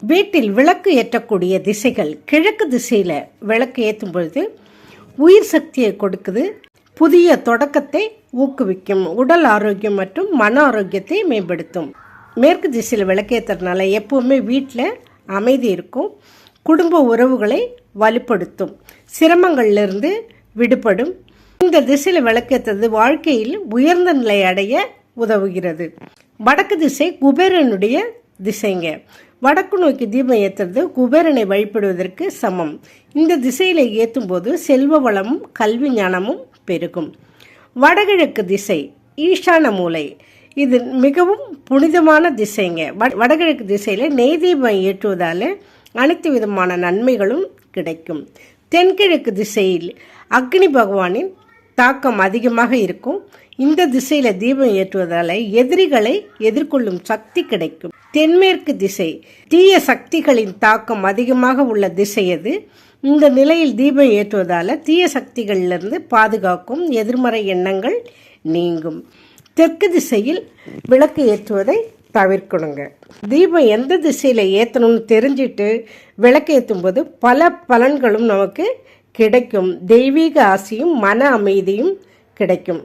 வீட்டில் விளக்கு ஏற்றக்கூடிய திசைகள் கிழக்கு திசையில் விளக்கு ஏற்றும் பொழுது உயிர் சக்தியை கொடுக்குது. புதிய தொடக்கத்தை ஊக்குவிக்கும். உடல் ஆரோக்கியம் மற்றும் மன ஆரோக்கியத்தை மேம்படுத்தும். மேற்கு திசையில் விளக்கேற்றுறதுனால எப்பவுமே வீட்டில் அமைதி இருக்கும். குடும்ப உறவுகளை வலுப்படுத்தும். சிரமங்கள்லேருந்து விடுபடும். இந்த திசையில் விளக்கேற்றது வாழ்க்கையில் உயர்ந்த நிலை அடைய உதவுகிறது. வடக்கு திசை குபேரனுடைய திசைங்க. வடக்கு நோக்கி தீபம் ஏற்றுறது குபேரனை வழிபடுவதற்கு சமம். இந்த திசையில் ஏற்றும் போது செல்வ வளமும் கல்வி ஞானமும் பெருகும். வடகிழக்கு திசை ஈஷான மூலை. இது மிகவும் புனிதமான திசைங்க. வடகிழக்கு திசையில் நெய் தீபம் ஏற்றுவதால் அனைத்து விதமான நன்மைகளும் கிடைக்கும். தென்கிழக்கு திசையில் அக்னி பகவானின் தாக்கம் அதிகமாக இருக்கும். இந்த திசையில் தீபம் ஏற்றுவதால எதிரிகளை எதிர்கொள்ளும் சக்தி கிடைக்கும். தென்மேற்கு திசை தீய சக்திகளின் தாக்கம் அதிகமாக உள்ள திசை அது இந்த நிலையில் தீபம் ஏற்றுவதால் தீய சக்திகளிலிருந்து பாதுகாக்கும் எதிர்மறை எண்ணங்கள் நீங்கும். தெற்கு திசையில் விளக்கு ஏற்றுவதை தவிர்க்கணுங்க. தீபம் எந்த திசையில் ஏற்றணும்னு தெரிஞ்சிட்டு விளக்கு ஏற்றும்போது பல பலன்களும் நமக்கு கிடைக்கும். தெய்வீக ஆசையும் மன அமைதியும் கிடைக்கும்.